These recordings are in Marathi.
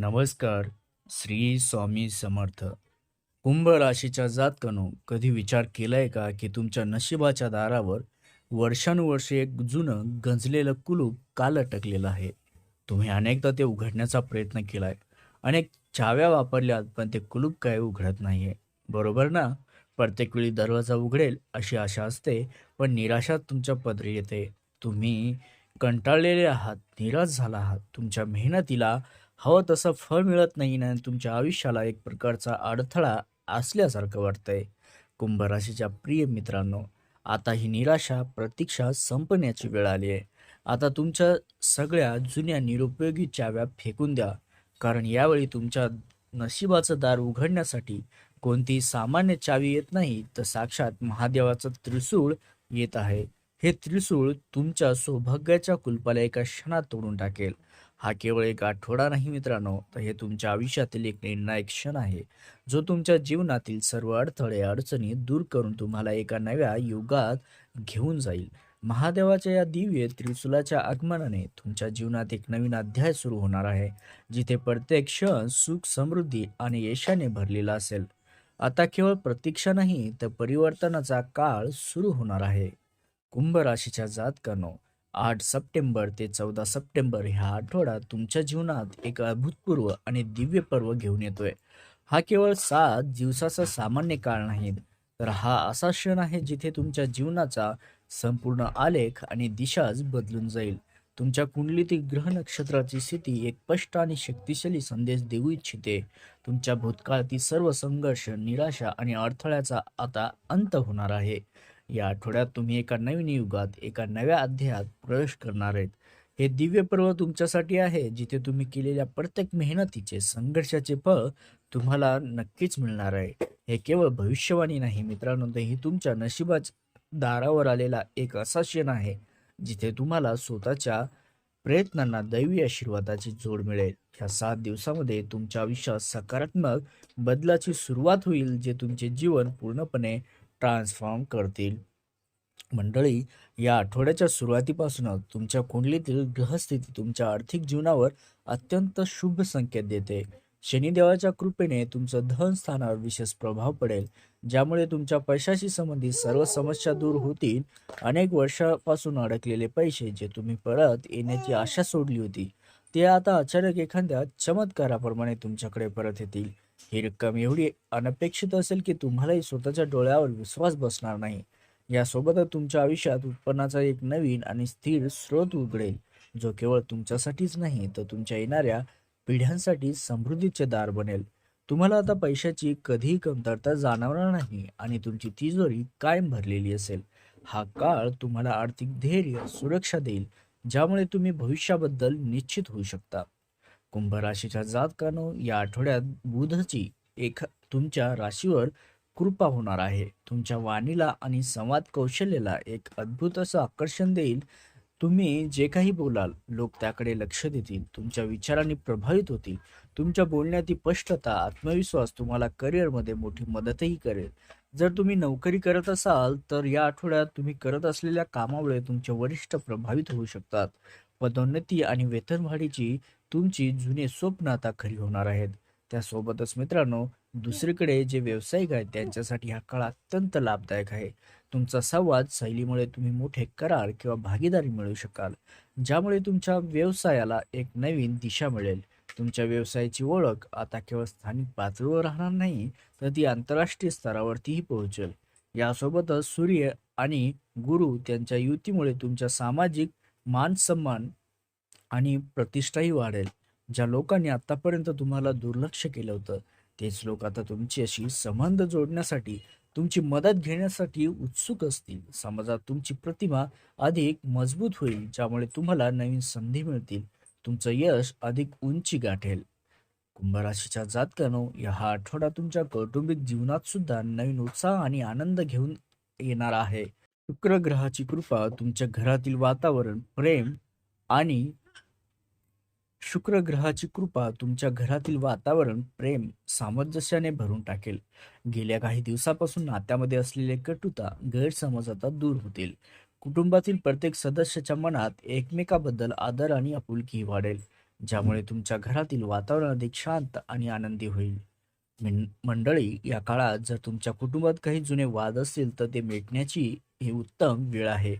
नमस्कार श्री स्वामी समर्थ. कुंभ राशीच्या जातकानो कधी विचार केलाय का की तुमच्या नशिबाच्या दारावर वर्षानुवर्षे एक जुनं गंजलेलं कुलूप काल अटकलेलं आहे? तुम्ही अनेकदा ते उघडण्याचा प्रयत्न केलाय. अनेक चाव्या वापरल्यात पण ते कुलूप काय उघडत नाही आहे बरोबर ना? प्रत्येक वेळी दरवाजा उघडेल अशी आशा असते पण निराशा तुमच्या पदरी येते. तुम्ही कंटाळलेले आहात निराश झाला आहात. तुमच्या मेहनतीला हवं तसं फळ मिळत नाही ना तुमच्या आयुष्याला एक प्रकारचा अडथळा असल्यासारखं वाटतंय. कुंभ राशीच्या प्रिय मित्रांनो आता ही निराशा प्रतीक्षा संपण्याची वेळ आली आहे. आता तुमच्या सगळ्या जुन्या निरुपयोगी चाव्या फेकून द्या. कारण यावेळी तुमच्या नशिबाचं दार उघडण्यासाठी कोणती सामान्य चावी येत नाही तर साक्षात महादेवाचं त्रिसूळ येत आहे. हे त्रिसूळ तुमच्या सौभाग्याच्या कुलपाला एका क्षणात तोडून टाकेल. हा केवळ एक आठवडा नाही मित्रांनो तर हे तुमच्या आयुष्यातील एक निर्णायक क्षण आहे जो तुमच्या जीवनातील सर्व अडथळे अडचणी दूर करून तुम्हाला एका नव्या युगात घेऊन जाईल. महादेवाच्या या दिव्य त्रिशूलाच्या आगमनाने तुमच्या जीवनात एक नवीन अध्याय सुरू होणार आहे जिथे प्रत्येक क्षण सुख समृद्धी आणि यशाने भरलेला असेल. आता केवळ प्रतीक्षा नाही तर परिवर्तनाचा काळ सुरू होणार आहे. कुंभ राशीच्या जातकानो आठ सप्टेंबर ते चौदा सप्टेंबर ह्या आठवडा तुमच्या जीवनात एक अभूतपूर्व आणि दिव्य पर्व घेऊन येतोय. हा केवळ सात दिवसाचा सामान्य काळ नाही तर हा असा क्षण आहे जिथे तुमच्या जीवनाचा संपूर्ण आलेख आणि दिशाच बदलून जाईल. तुमच्या कुंडलीतील ग्रह नक्षत्राची स्थिती एक स्पष्ट आणि शक्तिशाली संदेश देऊ इच्छिते. तुमच्या भूतकाळातील सर्व संघर्ष निराशा आणि अडथळ्याचा आता अंत होणार आहे. या आठवड्यात तुम्ही एका नवीन युगात एका नव्या अध्यायात प्रवेश करणार आहेत. हे दिव्य पर्व तुमच्यासाठी आहे जिथे तुम्ही केलेल्या प्रत्येक मेहनतीचे संघर्षाचे फळ तुम्हाला नक्कीच मिळणार आहे. हे केवळ भविष्यवाणी नाही मित्रांनो ही तुमच्या नशिबाच दारावर आलेला एक असा क्षण आहे जिथे तुम्हाला स्वतःच्या प्रयत्नांना दैवी आशीर्वादाची जोड मिळेल. ह्या सात दिवसामध्ये तुमच्या आयुष्यात सकारात्मक बदलाची सुरुवात होईल जे तुमचे जीवन पूर्णपणे ट्रान्सफॉर्म करतील. मंडळी या आठवड्याच्या सुरुवातीपासूनच तुमच्या कुंडलीतील ग्रहस्थिती तुमच्या आर्थिक जीवनावर अत्यंत शुभ संकेत देते. शनिदेवाच्या कृपेने तुमचं धन स्थानावर विशेष प्रभाव पडेल ज्यामुळे तुमच्या पैशाशी संबंधित सर्व समस्या दूर होतील. अनेक वर्षापासून अडकलेले पैसे जे तुम्ही परत येण्याची आशा सोडली होती ते आता अचानक एखाद्या चमत्काराप्रमाणे तुमच्याकडे परत येतील. ही रक्कम एवढी अनपेक्षित असेल की तुम्हालाही स्वतःच्या डोळ्यावर विश्वास बसणार नाही. यासोबतच तुमच्या आयुष्यात उत्पन्नाचा एक नवीन आणि स्थिर स्रोत उघडेल. जो केवळ तुमच्यासाठीच नाही तर तुमच्या येणाऱ्या पिढ्यांसाठी समृद्धीचे दार बनेल. तुम्हाला आता पैशाची कधीही कमतरता जाणवणार नाही आणि तुमची तिजोरी कायम भरलेली असेल. हा काळ तुम्हाला आर्थिक धैर्य सुरक्षा देईल. ज्यामुळे तुम्ही भविष्याबद्दल निश्चित होऊ शकता. कुंभ राशीच्या जातकानो या आठवड्यात बुधची एक तुमच्या राशीवर कृपा होणार आहे. तुमच्या वाणीला आणि संवाद कौशल्याला एक अद्भुत असं आकर्षण देईल. तुम्ही जे काही बोलाल लोक त्याकडे लक्ष देतील तुमच्या विचारांनी प्रभावित होतील. तुमच्या बोलण्याची स्पष्टता आत्मविश्वास तुम्हाला करिअरमध्ये मोठी मदतही करेल. जर तुम्ही नोकरी करत असाल तर या आठवड्यात तुम्ही करत असलेल्या कामामुळे तुमचे वरिष्ठ प्रभावित होऊ शकतात. पदोन्नती आणि वेतनवाढीची तुमची जुने स्वप्न आता खरी होणार आहेत. त्यासोबतच मित्रांनो दुसरीकडे जे व्यावसायिक आहेत त्यांच्यासाठी हा काळ अत्यंत लाभदायक आहे. तुमचा संवाद शैलीमुळे तुम्ही मोठे करार किंवा भागीदारी मिळू शकाल ज्यामुळे तुमच्या व्यवसायाला एक नवीन दिशा मिळेल. तुमच्या व्यवसायाची ओळख आता केवळ स्थानिक पातळीवर राहणार नाही तर ती आंतरराष्ट्रीय स्तरावरतीही पोहोचेल. यासोबतच सूर्य आणि गुरु त्यांच्या युतीमुळे तुमच्या सामाजिक मान सन्मान आणि प्रतिष्ठाही वाढेल. ज्या लोकांनी आतापर्यंत तुम्हाला दुर्लक्ष केलं होतं तेच लोक आता तुमच्याशी संबंध जोडण्यासाठी तुमची मदत घेण्यासाठी उत्सुक असतील. समाजात तुमची प्रतिमा अधिक मजबूत होईल ज्यामुळे तुम्हाला नवीन संधी मिळतील. तुमचं यश अधिक उंची गाठेल. कुंभराशीच्या जातकानो या हा आठवडा तुमच्या कौटुंबिक जीवनात सुद्धा नवीन उत्साह आणि आनंद घेऊन येणार आहे. शुक्र ग्रहाची कृपा तुमच्या घरातील वातावरण प्रेम आणि शुक्र ग्रहाची कृपा तुमच्या घरातील वातावरण प्रेम सामंजस्याने भरून टाकेल. गेल्या काही दिवसापासून नात्यामध्ये असलेले कटुता गैरसमज आता दूर होतील. कुटुंबातील प्रत्येक सदस्याच्या मनात एकमेकाबद्दल आदर आणि आपुलकी वाढेल ज्यामुळे तुमच्या घरातील वातावरण अधिक शांत आणि आनंदी होईल. मंडळी या काळात जर तुमच्या कुटुंबात काही जुने वाद असतील तर ते मिटण्याची ही उत्तम वेळ आहे.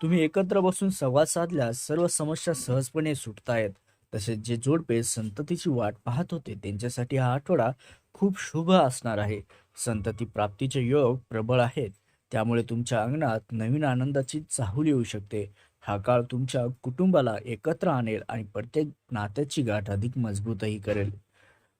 तुम्ही एकत्र बसून संवाद साधल्यास सर्व समस्या सहजपणे सुटतायत. तसेच जे जोडपे संततीची वाट पाहत होते त्यांच्यासाठी हा आठवडा खूप शुभ असणार आहे. संतती प्राप्तीचे योग प्रबळ आहेत. त्यामुळे तुमच्या अंगणात नवीन आनंदाची चाहूल येऊ शकते. हा काळ तुमच्या कुटुंबाला एकत्र आणेल आणि प्रत्येक नात्याची गाठ अधिक मजबूतही करेल.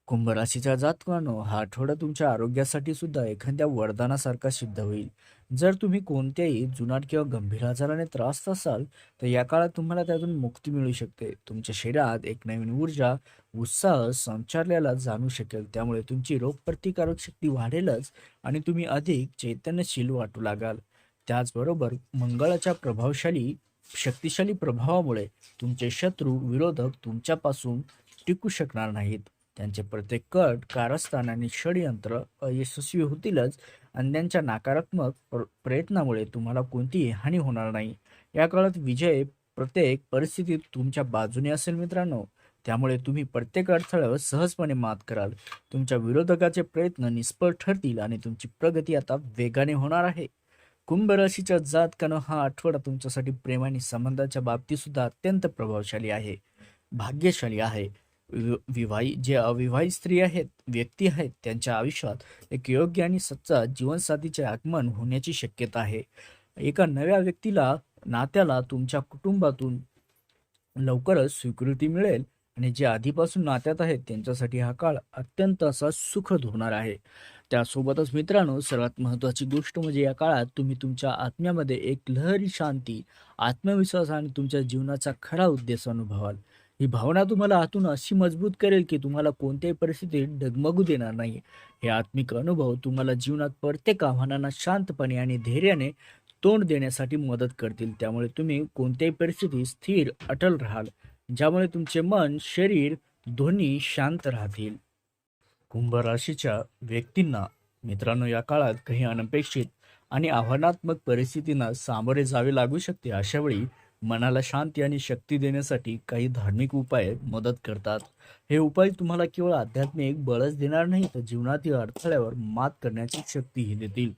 कुंभ राशीच्या जातकांनो हा आठवडा तुमच्या आरोग्यासाठी सुद्धा एखाद्या वरदानासारखा सिद्ध होईल. जर तुम्ही कोणत्याही जुनाट किंवा गंभीर आजाराने त्रास्त असाल तर या काळात तुम्हाला त्यातून मुक्ती मिळू शकते. तुमच्या शरीरात एक नवीन ऊर्जा उत्साह संचारल्याला जाणू शकेल. त्यामुळे तुमची रोगप्रतिकारक शक्ती वाढेलच आणि तुम्ही अधिक चैतन्यशील वाटू लागाल. त्याचबरोबर मंगळाच्या प्रभावशाली शक्तिशाली प्रभावामुळे तुमचे शत्रू विरोधक तुमच्यापासून टिकू शकणार नाहीत. त्यांचे प्रत्येक कट कारस्थान आणि षडयंत्र अयशस्वी होतीलच अन्यांच्या नकारात्मक प्र- प्रयत्नामुळे तुम्हाला कोणतीही हानी होणार नाही. या काळात विजय प्रत्येक परिस्थितीत तुमच्या बाजूने असेल मित्रांनो. त्यामुळे तुम्ही प्रत्येक अडथळ्यावर सहजपणे मात कराल. तुमच्या विरोधकाचे प्रयत्न निष्फळ ठरतील आणि तुमची प्रगती आता वेगाने होणार आहे. कुंभ राशीच्या जातकानं हा आठवडा तुमच्यासाठी प्रेम आणि संबंधाच्या बाबतीत सुद्धा अत्यंत प्रभावशाली आहे. भाग्यशाली आहे. विवाही जे अविवाहित स्त्री आहेत व्यक्ती आहेत त्यांच्या आयुष्यात एक योग्य आणि सच्चा जीवनसाथीचे आगमन होण्याची शक्यता आहे. एका नव्या व्यक्तीला नात्याला तुमच्या कुटुंबातून लवकरच स्वीकृती मिळेल आणि जे आधीपासून नात्यात आहेत त्यांच्यासाठी हा काळ अत्यंत असा सुखद होणार आहे. त्यासोबतच मित्रांनो सर्वात महत्त्वाची गोष्ट म्हणजे या काळात तुम्ही तुमच्या आत्म्यामध्ये एक लहरी शांती आत्मविश्वास आणि तुमच्या जीवनाचा खरा उद्देश अनुभवाल. ही भावना तुम्हाला आतून अशी मजबूत करेल की तुम्हाला कोणत्याही परिस्थितीत डगमगू देणार नाही हे आत्मिक अनुभव तुम्हाला जीवनात प्रत्येक आव्हानांना शांतपणे आणि धैर्याने तोंड देण्यासाठी मदत करतील. त्यामुळे तुम्ही कोणत्याही परिस्थितीत स्थिर अटल राहाल ज्यामुळे तुमचे मन शरीर दोन्ही शांत राहतील. कुंभ राशीच्या व्यक्तींना मित्रांनो या काळात काही अनपेक्षित आणि आव्हानात्मक परिस्थितींना सामोरे जावे लागू शकते अशावेळी मनाला शांती आणि शक्ती देण्यासाठी काही धार्मिक उपाय मदत करतात. हे उपाय तुम्हाला केवळ आध्यात्मिक बळच देणार नाही तर जीवनातील अडथळ्यावर मात करण्याची शक्तीही देतील.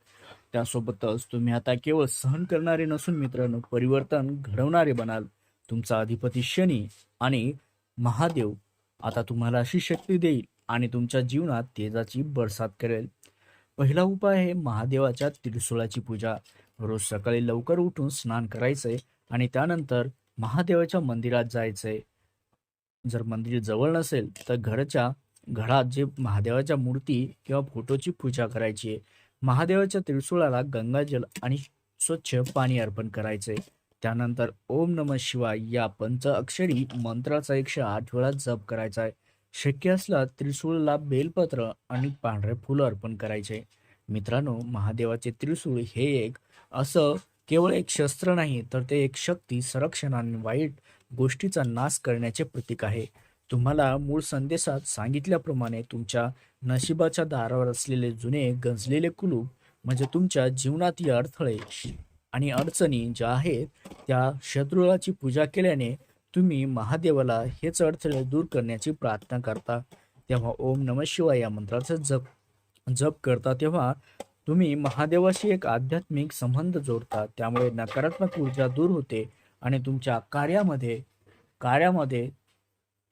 त्यासोबतच तुम्ही आता केवळ सहन करणारे नसून मित्रांनो परिवर्तन घडवणारे बनाल. तुमचा अधिपती शनी आणि महादेव आता तुम्हाला अशी शक्ती देईल आणि तुमच्या जीवनात तेजाची बरसात करेल. पहिला उपाय आहे महादेवाच्या त्रिशूळाची पूजा. रोज सकाळी लवकर उठून स्नान करायचंय आणि त्यानंतर महादेवाच्या मंदिरात जायचंय जर मंदिर जवळ नसेल तर घरच्या घरात जे महादेवाच्या मूर्ती किंवा फोटोची पूजा करायची आहे महादेवाच्या त्रिशूळाला गंगाजल आणि स्वच्छ पाणी अर्पण करायचंय त्यानंतर ओम नम शिवाय या पंच अक्षरी मंत्राचा एकशे आठ वेळा जप करायचा आहे. शक्य असला त्रिशूळला बेलपत्र आणि पांढरे फुलं अर्पण करायचे. मित्रांनो महादेवाचे त्रिशूळ हे एक असं केवळ एक शस्त्र नाही तर ते एक शक्ती संरक्षण आणि वाईट गोष्टीचा नाश करण्याचे प्रतीक आहे. तुम्हाला मूळ संदेशात सांगितल्याप्रमाणे तुमच्या नशिबाच्या दारावर असलेले जुने गंजलेले कुलूप म्हणजे तुमच्या जीवनातील अडथळे आणि अडचणी ज्या आहेत त्या शत्रुळाची पूजा केल्याने तुम्ही महादेवाला हेच अडथळे दूर करण्याची प्रार्थना करता. तेव्हा ओम नम शिवाय या मंत्राचा जप जप करता तेव्हा तुम्ही महादेवाशी एक आध्यात्मिक संबंध जोडता त्यामुळे नकारात्मक ऊर्जा दूर होते आणि तुमच्या कार्यामध्ये कार्यामध्ये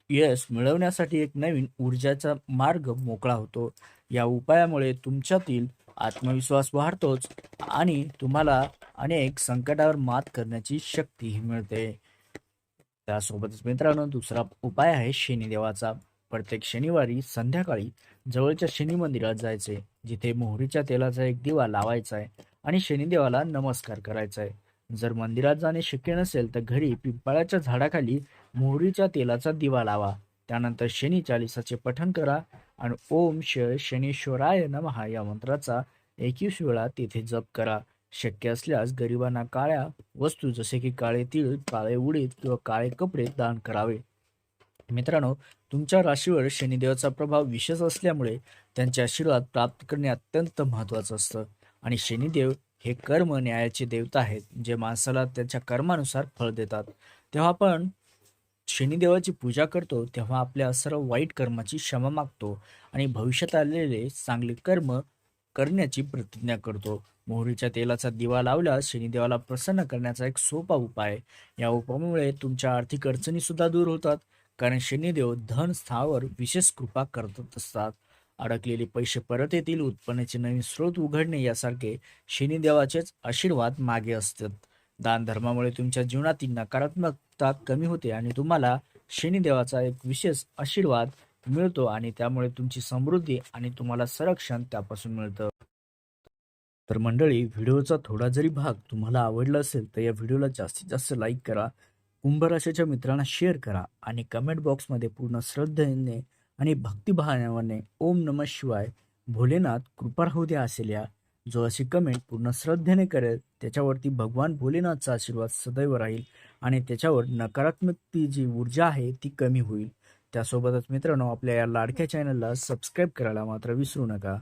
यश मिळवण्यासाठी एक नवीन ऊर्जाचा मार्ग मोकळा होतो. या उपायामुळे तुमच्यातील आत्मविश्वास वाढतोच आणि तुम्हाला अनेक संकटावर मात करण्याची शक्तीही मिळते. त्यासोबतच मित्रांनो दुसरा उपाय आहे शनिदेवाचा. प्रत्येक शनिवारी संध्याकाळी जवळच्या शनी मंदिरात जायचे जिथे मोहरीच्या तेलाचा एक दिवा लावायचा आहे आणि शनिदेवाला नमस्कार करायचा आहे. जर मंदिरात जाणे शक्य नसेल तर घरी पिंपळाच्या झाडाखाली मोहरीच्या तेलाचा दिवा लावा. त्यानंतर शनी चालिसाचे पठण करा आणि ओम श शनीश्वराय नमः या मंत्राचा एकवीस वेळा तेथे जप करा. शक्य असल्यास गरिबांना काळ्या वस्तू जसे की काळे तीळ काळे उडीद किंवा काळे कपडे दान करावे. मित्रांनो तुमच्या राशीवर शनिदेवाचा प्रभाव विशेष असल्यामुळे त्यांचे आशीर्वाद प्राप्त करणे अत्यंत महत्त्वाचं असतं. आणि शनिदेव हे कर्म न्यायाचे देवता आहेत जे माणसाला त्याच्या कर्मानुसार फळ देतात. तेव्हा आपण शनिदेवाची पूजा करतो तेव्हा आपल्या सर्व वाईट कर्माची क्षमा मागतो आणि भविष्यात आलेले चांगले कर्म करण्याची प्रतिज्ञा करतो. मोहरीच्या तेलाचा दिवा लावल्यास शनिदेवाला प्रसन्न करण्याचा एक सोपा उपाय. या उपायामुळे तुमच्या आर्थिक अडचणी सुद्धा दूर होतात. कारण शनिदेव धन स्थावर विशेष कृपा करत असतात. अडकलेले पैसे परत येतील उत्पन्नाचे नवीन स्रोत उघडणे यासारखे शनिदेवाचेच आशीर्वाद मागे असतात. दान धर्मामुळे तुमच्या जीवनातील नकारात्मकता कमी होते आणि तुम्हाला शनिदेवाचा एक विशेष आशीर्वाद मिळतो आणि त्यामुळे तुमची समृद्धी आणि तुम्हाला संरक्षण त्यापासून मिळतं. तर मंडळी व्हिडिओचा थोडा जरी भाग तुम्हाला आवडला असेल तर या व्हिडिओला जास्तीत जास्त लाईक करा. कुंभराशीच्या मित्रांना शेअर करा आणि कमेंट बॉक्समध्ये पूर्ण श्रद्धेने आणि भक्तिभावाने ओम नम शिवाय भोलेनाथ कृपा राहू द्या असेल जो अशी कमेंट पूर्ण श्रद्धेने करेल त्याच्यावरती भगवान भोलेनाथचा आशीर्वाद सदैव राहील आणि त्याच्यावर नकारात्मक ती जी ऊर्जा आहे ती कमी होईल. त्यासोबतच मित्रांनो आपल्या या लाडक्या चॅनलला सबस्क्राईब करायला मात्र विसरू नका.